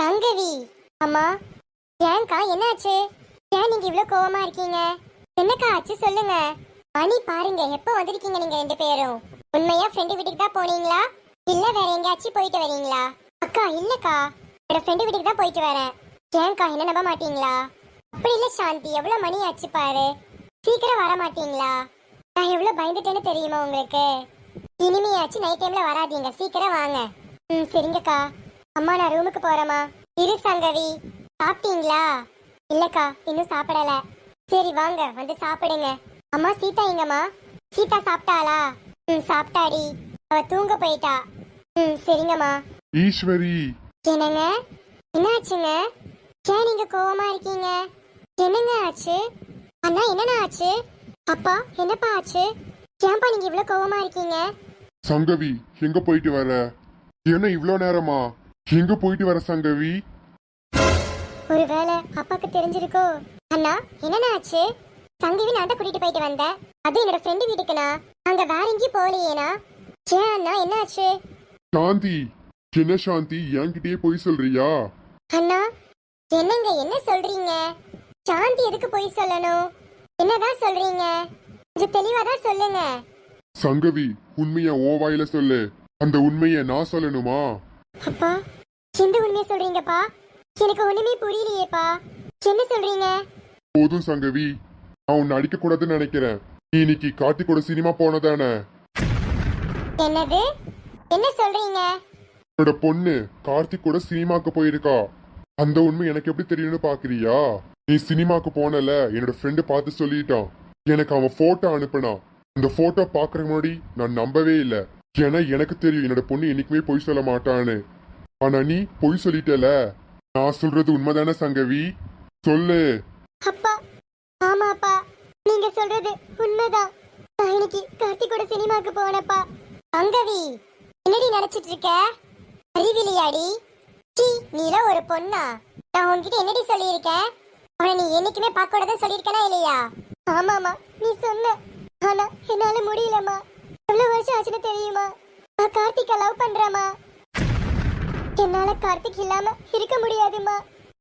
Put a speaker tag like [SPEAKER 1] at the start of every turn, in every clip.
[SPEAKER 1] சங்கவி! அம்மா ஏன்க்கா என்னாச்சு? ஏன் நீங்க இவ்வளவு கோவமா இருக்கீங்க? என்னக்கா ஆச்சு சொல்லுங்க. மணி பாருங்க எப்போ வந்திருக்கீங்க நீங்க ரெண்டு பேரும்? உண்மையா ஃப்ரெண்டு வீட்டுக்கு தான் போனீங்களா? இல்ல வேற எங்கேயாச்சும் போயிட்டு வரீங்களா? அக்கா இல்லக்கா. என்னோட ஃப்ரெண்டு வீட்டுக்கு தான் போயிட்டு வரேன். ஏன்க்கா என்ன நம்ப மாட்டீங்களா? அப்படி இல்ல சாந்தி எவ்வளவு மணி ஆச்சு பாரு. சீக்கிரம் வர மாட்டீங்களா? நான் எவ்வளவு பயந்துட்டேன்னு தெரியுமா உங்களுக்கு? இனிமையாச்சு நைட் டைம்ல வராதீங்க. சீக்கிரம் வாங்க. ம் சரிங்கக்கா. அம்மா நான் ரூமுக்கு போறேம்மா. இரு சங்கவி. சாப்பிட்டீங்களா? இல்லக்கா இன்னும் சாப்பிடல. சரி வாங்க வந்து சாப்பிடுங்க. அம்மா சீதா எங்கம்மா? சீதா சாப்பிட்டாளா? ம் சாப்பிட்டாடி. அவ தூங்க போயிட்டா. ம் சரிங்கம்மா.
[SPEAKER 2] ஈஸ்வரி.
[SPEAKER 1] என்னங்க? என்னாச்சுங்க? ஏன் நீங்க கோவமா இருக்கீங்க? என்னங்க ஆச்சு? அண்ணா என்னண்ணா ஆச்சு? அப்பா என்னப்பா ஆச்சு? ஏன்பா நீங்க இவ்வளவு கோவமா இருக்கீங்க?
[SPEAKER 2] சங்கவி எங்க போயிட்டு வர? என்ன இவ்ளோ நேரமா? எங்க போயிட்டு வர சங்கவி?
[SPEAKER 1] ஒருவேளை அப்பாக்கு தெரிஞ்சிருக்கோ? அண்ணா என்னண்ணா ஆச்சு? சங்கவி நான் தான் கூட்டிட்டு போயிட்டு வந்தேன். அது என்னோட ஃப்ரெண்டு வீட்டுக்குண்ணா. அங்க வேற எங்கேயும் போகலையேண்ணா. ஏன் அண்ணா என்னாச்சு
[SPEAKER 2] சாந்தி என்ன சாந்தி? என்கிட்டயே போய் சொல்றியா?
[SPEAKER 1] அண்ணா என்னங்க என்ன சொல்றீங்க? சாந்தி எதுக்கு போய் சொல்லணும்? என்னதான் சொல்றீங்க? கொஞ்சம் தெளிவா தான் சொல்லுங்க.
[SPEAKER 2] சங்கவி உண்மைய ஓ வாயில சொல்லு. அந்த உண்மைய நான் சொல்லணுமா?
[SPEAKER 1] அப்பா எந்த உண்மையை சொல்றீங்கப்பா? எனக்கு ஒண்ணுமே புரியலையேப்பா. என்ன சொல்றீங்க?
[SPEAKER 2] போதும் சங்கவி. நான் உன்னை அடிக்க கூடாதுன்னு நினைக்கிறேன். நீ இன்னைக்கு கார்த்திகோட சினிமா போனதானே?
[SPEAKER 1] என்னது? என்ன சொல்றீங்க?
[SPEAKER 2] என்னோட பொண்ணு கார்த்திகோட சினிமாக்கு போயிருக்கா. அந்த உண்மை எனக்கு எப்படி தெரியும்னு பாக்குறியா? நீ சினிமாக்கு போனல என்னோட ஃப்ரெண்டு பார்த்து சொல்லிட்டான். எனக்கு அவன் போட்டோ அனுப்புனான். அந்த போட்டோ பாக்குற முன்னாடி நான் நம்பவே இல்லை. ஏன்னா எனக்கு தெரியும் என்னோட பொண்ணு என்னைக்குமே பொய் சொல்ல மாட்டான்னு. ஆனா நீ பொய் சொல்லிட்டல. நான் சொல்றது உண்மைதானே சங்கவி? சொல்லு.
[SPEAKER 1] அப்பா ஆமாப்பா. நீங்க சொல்றது உண்மைதான். நான் இன்னைக்கு கார்த்திகோட சினிமாக்கு போனப்பா சங்கவி என்னடி நினைச்சிட்டு இருக்க அறிவிலியாடி. சீ நீலாம் ஒரு பொண்ணா? நான் உன்கிட்ட என்னடி சொல்லியிருக்கேன்? அவனை நீ என்னைக்குமே பார்க்க கூடாதுன்னு சொல்லியிருக்கனா இல்லையா? ஆமாமா நீ சொன்ன. ஆனா என்னால முடியலம்மா. எவ்வளவு வருஷம் ஆச்சுன்னு தெரியுமா? நான் கார்த்திகை லவ் பண்றேமா என்னால கார்த்திக் இல்லாம இருக்க முடியாதும்மா.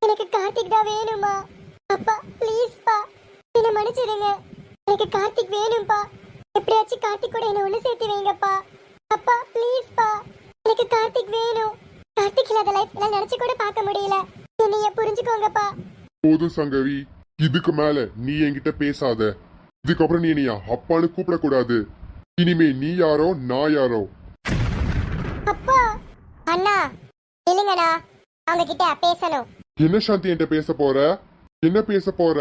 [SPEAKER 1] எனக்கு கார்த்திக் தான் வேணுமா அப்பா ப்ளீஸ்ப்பா என்ன மன்னிச்சிடுங்க. எனக்கு கார்த்திக் வேணும்ப்பா எப்படியாச்சும் கார்த்திக் கூட என்ன ஒண்ணு சேர்த்து வைங்கப்பா. அப்பா ப்ளீஸ்ப்பா எனக்கு கார்த்திக் வேணும். கார்த்திக் இல்லாத லைஃப் எல்லாம் நினைச்சு கூட பார்க்க முடியல. என்னைய புரிஞ்சுக்கோங்கப்பா.
[SPEAKER 2] போதும் சங்கவி. இதுக்கு மேல நீ என்கிட்ட பேசாத. இதுக்கப்புறம் நீ என்னையா அப்பான்னு கூப்பிடக்கூடாது. இனிமே நீ யாரோ நான் யாரோ?
[SPEAKER 1] அப்பா அண்ணா இல்லைங்கண்ணா அவங்க கிட்ட பேசணும்.
[SPEAKER 2] என்ன சாந்தி என்கிட்ட பேச போற? என்ன பேச போற?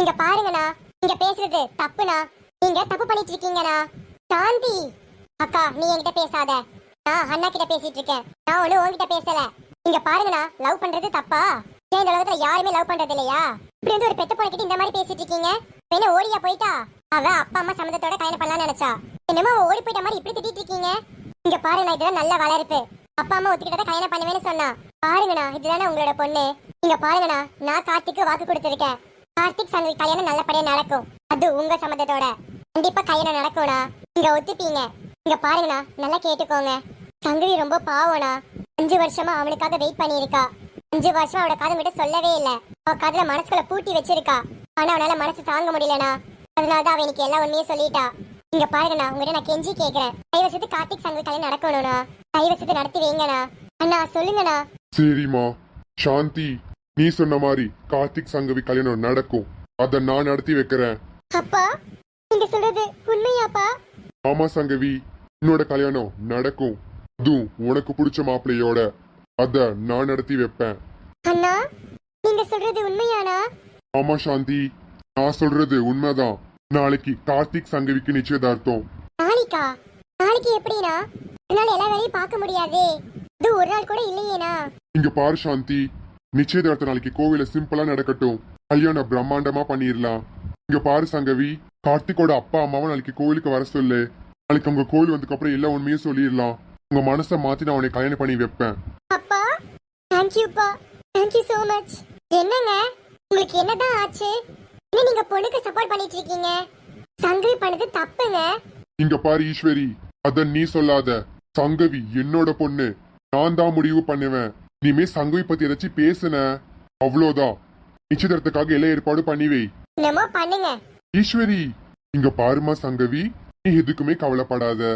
[SPEAKER 1] இங்க பாருங்கண்ணா நீங்க பேசுறது தப்புண்ணா. நீங்க தப்பு பண்ணிட்டு இருக்கீங்கண்ணா சாந்தி! அக்கா நீ என்கிட்ட பேசாத. நான் அண்ணா கிட்ட பேசிட்டு இருக்கேன் நான் ஒண்ணு உன்கிட்ட பேசல. இங்க பாருங்கண்ணா லவ் பண்றது தப்பா? ஏன் இந்த உலகத்துல யாருமே லவ் பண்றது இல்லையா? இப்படி வந்து ஒரு பெத்த பொண்ணுகிட்ட இந்த மாதிரி பேசிட்டு இருக்கீங்க என்ன ஓடியா போயிட்டா? அவ அப்பா அம்மா சம்மந்தத்தோட கல்யாணம் பண்ணலாம்னு நினைச்சா. என்னமோ ஓடி போயிட்ட மாதிரி இப்படி திட்டிட்டு இருக்கீங்க? இங்க நான் இதுல நல்ல வளர்ப்பு. அப்பா அம்மா ஒத்துக்கிட்டத கல்யாணம் பண்ணுவேன்னு சொன்னா. பாருங்கண்ணா இதுதானே உங்களோட பொண்ணு? இங்க பாருங்கண்ணா நான் கார்த்திக்கு வாக்கு கொடுத்துருக்கேன். கார்த்திக் சங்கவி கல்யாணம் நல்லபடியா நடக்கும். அது உங்க சம்மதத்தோட கண்டிப்பா கல்யாணம் நடக்கும்ண்ணா. இங்க ஒத்துப்பீங்க. இங்க பாருங்கண்ணா நல்லா கேட்டுக்கோங்க. சங்கவி ரொம்ப பாவம்ண்ணா. அஞ்சு வருஷமா அவனுக்காக வெயிட் பண்ணியிருக்கா. அஞ்சு வருஷம் அவட காதம் விட்டு சொல்லவே இல்ல. அவ காதல மனசுக்குள்ள பூட்டி வச்சிருக்கா. ஆனா அவனால மனசு தாங்க முடியலனா அதனாலதான் அவ எனக்கு எல்லா உண்மையும் சொல்லிட்டா. இங்க பாருங்கண்ணா உங்ககிட்ட நான் கெஞ்சி கேக்குறேன். கைவசத்து கார்த்திக் சங்கவி கல்யாணம் நடக்கணும்ண்ணா கைவசத்து நடத்தி வைங்கண்ணா அண்ணா. சொல்லுங்கண்ணா
[SPEAKER 2] சரிம்மா. சாந்தி நீ சொன்ன மாதிரி கார்த்திக் சங்கவி கல்யாணம் நடக்கும். அத நான் நடத்தி வைக்கிறேன்.
[SPEAKER 1] அப்பா நீங்க சொல்றது உண்மையாப்பா?
[SPEAKER 2] ஆமா சங்கவி என்னோட கல்யாணம் நடக்கும். அதுவும் உனக்கு பிடிச்ச மாப்பிள்ளையோட. அத நான் நடத்தி வைப்பேன்.
[SPEAKER 1] அண்ணா நீங்க சொல்றது உண்மையானா
[SPEAKER 2] ஆமா சாந்தி நான் சொல்றது உண்மைதான். நாளைக்கு கார்த்திக் சங்கவிக்கு நிச்சயதார்த்தம்.
[SPEAKER 1] நாளைக்கா நாளைக்கு எப்படினா? என்னால எல்லா வேலையும் பார்க்க முடியாதே. இது ஒரு நாள் கூட இல்லையேனா?
[SPEAKER 2] இங்க பாரு சாந்தி. நிச்சயதார்த்த நாளைக்கு கோவில சிம்பிளா நடக்கட்டும். கல்யாணம் பிரம்மாண்டமா பண்ணிடலாம் இங்க பாரு சங்கவி கார்த்திகோட அப்பா அம்மாவை நாளைக்கு கோவிலுக்கு வர சொல்லு. நாளைக்கு உங்க கோவில் வந்ததுக்கு அப்புறம் எல்லா உண்மையும் சொல்லிடலாம் உங்க மனசை மாத்தி நான் உன்னை கல்யாணம் பண்ணி வைப்பேன்.
[SPEAKER 1] அப்பா தேங்க்யூப்பா தேங்க்யூ so மச் என்னங்க? உங்களுக்கு என்னதான் ஆச்சு? இன்னும் நீங்க பொண்ணுக்கு சப்போர்ட் பண்ணிட்டு இருக்கீங்க சங்கவி பண்ணது தப்புங்க.
[SPEAKER 2] இங்க பாரு ஈஸ்வரி அத நீ சொல்லாத. சங்கவி என்னோட பொண்ணு. நான் தான் முடிவு பண்ணுவேன். இனிமே சங்கவி பத்தி ஏதாச்சும் பேசுன. அவ்வளோதான். நிச்சயதார்த்தத்துக்காக எல்லா ஏற்பாடு பண்ணி வை.
[SPEAKER 1] என்னமோ பண்ணுங்க.
[SPEAKER 2] ஈஸ்வரி இங்க பாருமா சங்கவி. நீ எதுக்குமே கவலைப்படாத.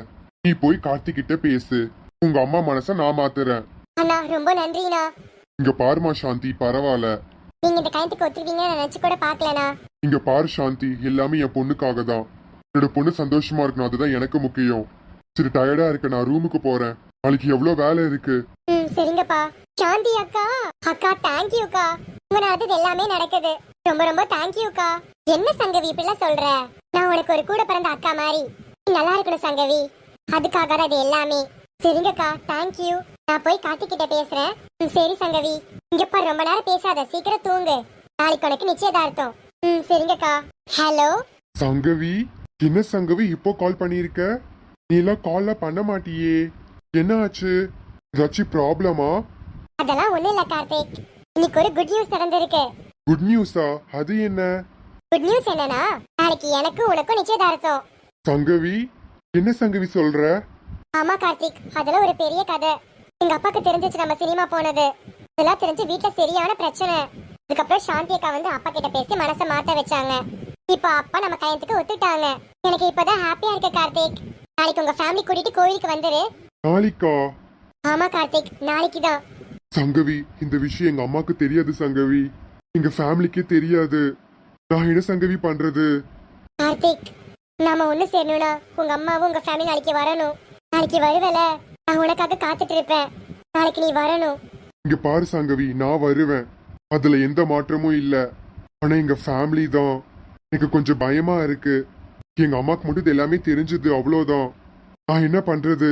[SPEAKER 2] நீ போய் கார்த்திக் கிட்ட பேசு. உங்க அம்மா மனச நான் மாத்துறேன்.
[SPEAKER 1] அண்ணா ரொம்ப நன்றிண்ணா.
[SPEAKER 2] இங்க பாருமா சாந்தி பரவாயில்ல.
[SPEAKER 1] நீங்க இந்த கயத்துக்கு நான் நினைச்சு கூட பாக்கலண்ணா
[SPEAKER 2] இங்க பாரு சாந்தி எல்லாமே என் பொண்ணுக்காக தான் என்னோட பொண்ணு சந்தோஷமா இருக்கணும் அதுதான் எனக்கு முக்கியம். சரி டயர்டா இருக்க நான் ரூமுக்கு போறேன். நாளைக்கு எவ்வளவு வேலை இருக்கு?
[SPEAKER 1] ம் சரிங்கப்பா. சாந்தி அக்கா. அக்கா தேங்க்யூக்கா உங்களால இது எல்லாமே நடக்குது. ரொம்ப ரொம்ப தேங்க்யூக்கா என்ன சங்கவி இப்படிலாம் சொல்ற? நான் உனக்கு ஒரு கூட பிறந்த அக்கா மாதிரி. நீ நல்லா இருக்கணும் சங்கவி. அதுக்காக தான் இது எல்லாமே. சரிங்கக்கா தேங்க்யூ நான் போய் கார்த்திக்கிட்ட பேசுறேன். ம், சரி சங்கவி. இங்க பாரு ரொம்ப நேரம் பேசாத. சீக்கிரம் தூங்கு. நாளைக்கு உனக்கு நிச்சயதார்த்தம். ம் சரிங்கக்கா. ஹலோ?
[SPEAKER 2] சங்கவி என்ன சங்கவி இப்போ கால் பண்ணியிருக்க? நீ எல்லாம் கால்ல பண்ண மாட்டியே. என்ன ஆச்சு ஏதாச்சும் ப்ராப்ளமா
[SPEAKER 1] அதெல்லாம் ஒண்ணும் இல்ல கார்த்திக். இன்னைக்கு ஒரு குட் நியூஸ் நடந்திருக்கு.
[SPEAKER 2] குட் நியூஸா அது என்ன?
[SPEAKER 1] குட் நியூஸ் என்னன்னா நாளைக்கு எனக்கும் உனக்கும் நிச்சயதார்த்தம்.
[SPEAKER 2] சங்கவி என்ன சங்கவி சொல்ற?
[SPEAKER 1] ஆமா கார்த்திக். அதெல்லாம் ஒரு பெரிய கதை. எங்க அப்பாக்கு தெரிஞ்சிச்சு நம்ம சினிமா போனது. இதெல்லாம் தெரிஞ்சு வீட்ல சரியான பிரச்சனை. அதுக்கப்புறம் சாந்தி அக்கா வந்து அப்பா கிட்ட பேசி மனசை மாத்த வச்சாங்க. இப்போ அப்பா நம்ம கயத்துக்கு ஒத்துட்டாங்க. எனக்கு இப்பதான் ஹாப்பியா இருக்கு கார்த்திக். நாளைக்கு உங்க ஃபேமிலி கூட்டிட்டு கோயிலுக்கு வந்துரு.
[SPEAKER 2] நாளைக்கா?
[SPEAKER 1] ஆமா கார்த்திக் நாளைக்கு தான்
[SPEAKER 2] சங்கவி இந்த விஷயம் எங்க அம்மாக்கு தெரியாது சங்கவி. எங்க ஃபேமிலிக்கே தெரியாது. நான் என்ன சங்கவி பண்றது?
[SPEAKER 1] கார்த்திக் நாம ஒண்ணு சேரணும்னா உங்க அம்மாவும் உங்க ஃபேமிலி நாளைக்கு வரணும். நாளைக்கு வருவல நான் உனக்காக காத்துட்டு இருப்பேன். நாளைக்கு நீ வரணும்.
[SPEAKER 2] இங்க பாரு சங்கவி நான் வருவேன். அதுல எந்த மாற்றமும் இல்ல. ஆனா எங்க ஃபேமிலி தான். எனக்கு கொஞ்சம் பயமா இருக்கு. எங்க அம்மாக்கு மட்டும் இது எல்லாமே தெரிஞ்சது அவ்வளோதான் நான் என்ன பண்றது?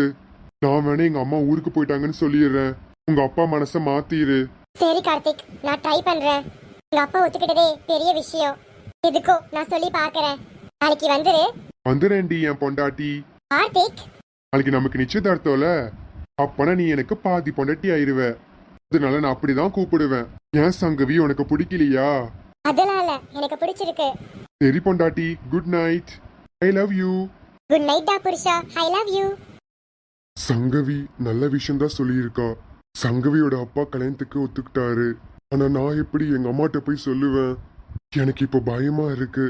[SPEAKER 2] நான் வேணா எங்க அம்மா ஊருக்கு போயிட்டாங்கன்னு சொல்லிடுறேன். உங்க அப்பா மனசை மாத்திரு.
[SPEAKER 1] சரி கார்த்திக் நான் ட்ரை பண்றேன். உங்க அப்பா ஒத்துக்கிட்டதே பெரிய விஷயம். எதுக்கோ நான் சொல்லி பார்க்கறேன். நாளைக்கு வந்துரு.
[SPEAKER 2] வந்துறேன்டி என் பொண்டாட்டி.
[SPEAKER 1] கார்த்திக்.
[SPEAKER 2] நாளைக்கு நமக்கு நிச்சயதார்த்தம்ல. அப்பனா நீ எனக்கு பாதி பொண்டாட்டி ஆயிருவ. அதனால நான் அப்படிதான் கூப்பிடுவேன். ஏன் சங்கவி உனக்கு பிடிக்கலையா?
[SPEAKER 1] அதெல்லாம் இல்ல எனக்கு பிடிச்சிருக்கு.
[SPEAKER 2] சரி பொண்டாட்டி good night I love you
[SPEAKER 1] good night டா புருஷா. ஐ லவ் யூ
[SPEAKER 2] சங்கவி நல்ல விஷயம் தான் சொல்லியிருக்கா. சங்கவியோட அப்பா கல்யாணத்துக்கு ஒத்துக்கிட்டாரு. ஆனா நான் எப்படி எங்க அம்மாட்ட போய் சொல்லுவேன்? எனக்கு இப்போ பயமா இருக்கு.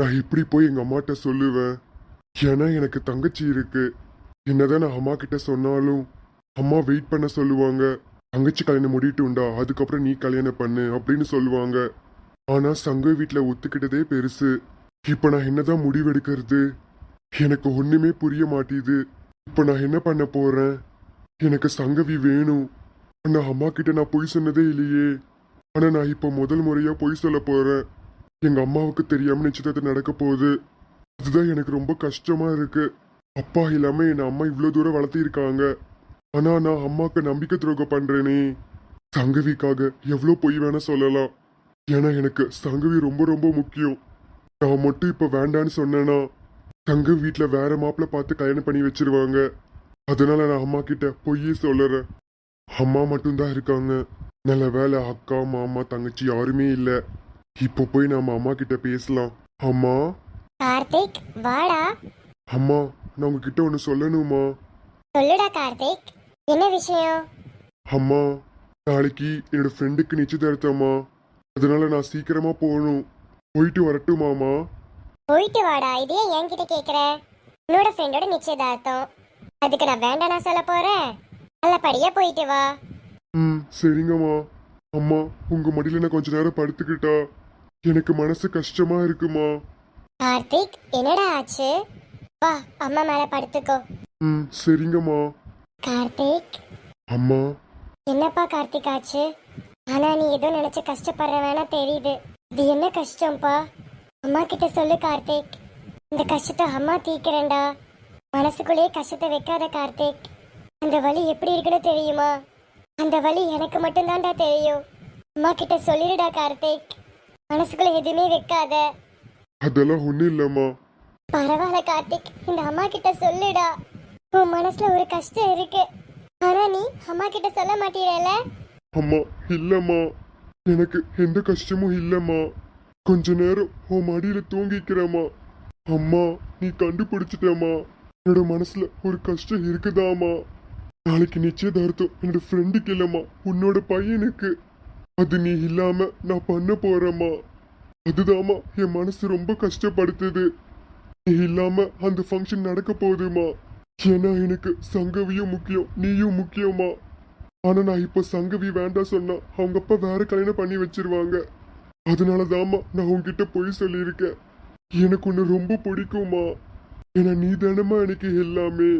[SPEAKER 2] நான் எப்படி போய் எங்க அம்மாட்ட சொல்லுவேன். ஏன்னா எனக்கு தங்கச்சி இருக்கு. என்னதான் நான் அம்மா கிட்ட சொன்னாலும் அம்மா வெயிட் பண்ண சொல்லுவாங்க. தங்கச்சி கல்யாணம் முடிட்டுண்டா அதுக்கப்புறம் நீ கல்யாணம் பண்ணு அப்படின்னு சொல்லுவாங்க. ஆனா சங்க வீட்டுல ஒத்துக்கிட்டதே பெருசு. இப்போ நான் என்னதான் முடிவெடுக்கிறது? எனக்கு ஒண்ணுமே புரிய மாட்டேது. இப்போ நான் என்ன பண்ண போறேன்? எனக்கு சங்கவி வேணும். ஆனா அம்மா கிட்ட நான் பொய் சொன்னதே இல்லையே. ஆனா நான் இப்போ முதல் முறையா பொய் சொல்ல போறேன். எங்க அம்மாவுக்கு தெரியாம நிச்சயத்தை நடக்க போகுது. அதுதான் எனக்கு ரொம்ப கஷ்டமா இருக்கு. அப்பா இல்லாம என் அம்மா இவ்வளவு தூரம் வளர்த்திருக்காங்க. ஆனா நான் அம்மாவுக்கு நம்பிக்கை துரோகம் பண்றேனே. சங்கவிக்காக எவ்வளவு பொய் வேணா சொல்லலாம். ஏன்னா எனக்கு சங்கவி ரொம்ப ரொம்ப முக்கியம். நான் மட்டும் இப்ப வேண்டான்னு சொன்னேன்னா தங்க வீட்ல வேற மாப்பிள்ள பார்த்து கல்யாணம் பண்ணி வச்சிருவாங்க. அதனால நான் அம்மா கிட்ட பொய்யே சொல்லுறேன். அம்மா மட்டும்தான் இருக்காங்க. நல்ல வேலை அக்கா மாமா தங்கச்சி யாருமே இல்ல. இப்போ போய் நம்ம அம்மா கிட்ட பேசலாம். அம்மா?
[SPEAKER 1] கார்த்திக் வாடா.
[SPEAKER 2] அம்மா நான் உங்ககிட்ட ஒன்று சொல்லணுமா?
[SPEAKER 1] சொல்லுடா கார்த்திக். என்ன விஷயம்?
[SPEAKER 2] அம்மா நாளைக்கு என்னோட ஃப்ரெண்டுக்கு நிச்சயதார்த்தம்மா. அதனால நான் சீக்கிரமா போகணும். போயிட்டு வரட்டுமாமா
[SPEAKER 1] போயிட்டு வாடா. இதே என்கிட்ட கேக்குற? என்னோட ஃப்ரெண்டோட நிச்சயதார்த்தம். அதுக்கு நான் வேண்டாம் நான் சொல்ல போறேன். நல்லபடியா போயிட்டு வா.
[SPEAKER 2] ம் சரிங்கம்மா. அம்மா உங்க மடியில நான் கொஞ்ச நேரம் படுத்துக்கிட்டா எனக்கு மனசு கஷ்டமா இருக்குமா?
[SPEAKER 1] கார்த்திக் என்னடா ஆச்சு? வா அம்மா மேல படுத்துக்கோ.
[SPEAKER 2] ம் சரிங்கம்மா.
[SPEAKER 1] கார்த்திக்?
[SPEAKER 2] அம்மா.
[SPEAKER 1] என்னப்பா கார்த்திக் ஆச்சு? ஆனா நீ ஏதோ நினைச்சு கஷ்டப்படுற வேணா தெரியுது. இது என்ன கஷ்டம்ப்பா அம்மா கிட்ட சொல்லு கார்த்திக். இந்த கஷ்டத்தை அம்மா தீக்கிறேன்டா. மனசுக்குள்ளேயே கஷ்டத்தை வைக்காத கார்த்திக். அந்த வலி எப்படி இருக்குன்னு தெரியுமா? அந்த வலி எனக்கு மட்டும்தான்டா தெரியும். அம்மா கிட்ட சொல்லிடுடா கார்த்திக். மனசுக்குள்ள எதுவுமே வைக்காத.
[SPEAKER 2] அதெல்லாம் ஒன்றும் இல்லைம்மா.
[SPEAKER 1] பரவாயில்ல கார்த்திக். இந்த அம்மா கிட்ட சொல்லுடா. உன் மனசுல ஒரு கஷ்டம் இருக்கு. ஆனா நீ அம்மா கிட்ட சொல்ல மாட்டீரல?
[SPEAKER 2] அம்மா இல்லைம்மா. எனக்கு எந்த கஷ்டமும் இல்லைம்மா. கொஞ்ச நேரம் உன் மடியில தூங்கிக்கிறேம்மா. அம்மா நீ கண்டுபிடிச்சிட்டேம்மா. என்னோட மனசுல ஒரு கஷ்டம் இருக்குதாம்மா. நாளைக்கு நிச்சயதார்த்தம் என்னோட ஃப்ரெண்டுக்கு இல்லம்மா. உன்னோட பையனுக்கு. அது நீ இல்லாம நான் பண்ண போறேம்மா. அதுதாம்மா என் மனசு ரொம்ப கஷ்டப்படுத்துது. நீ இல்லாம அந்த ஃபங்க்ஷன் நடக்க போகுதுமா ஏன்னா எனக்கு சங்கவியும் முக்கியம் நீயும் முக்கியமா? ஆனா நான் இப்போ சங்கவி வேண்டாம் சொன்னா அவங்க அப்பா வேற கல்யாணம் பண்ணி வச்சிருவாங்க. அதனாலதாம்மா நான் உங்ககிட்ட போய் சொல்லியிருக்கேன். எனக்கு உன்னை ரொம்ப பிடிக்குமா ஏன்னா நீ தானம்மா எனக்கு எல்லாமே.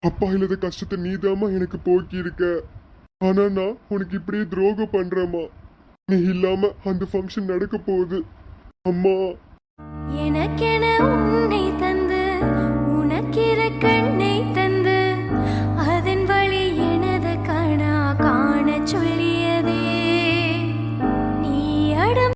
[SPEAKER 2] அப்பா இல்லாத கஷ்டத்தை நீதாம்மா எனக்கு போக்கியிருக்க. ஆனா நான் உனக்கு இப்படியே துரோகம் பண்றேம்மா. நீ இல்லாம அந்த ஃபங்க்ஷன் நடக்க போகுது. அம்மா.
[SPEAKER 3] எனக்கென உன்னை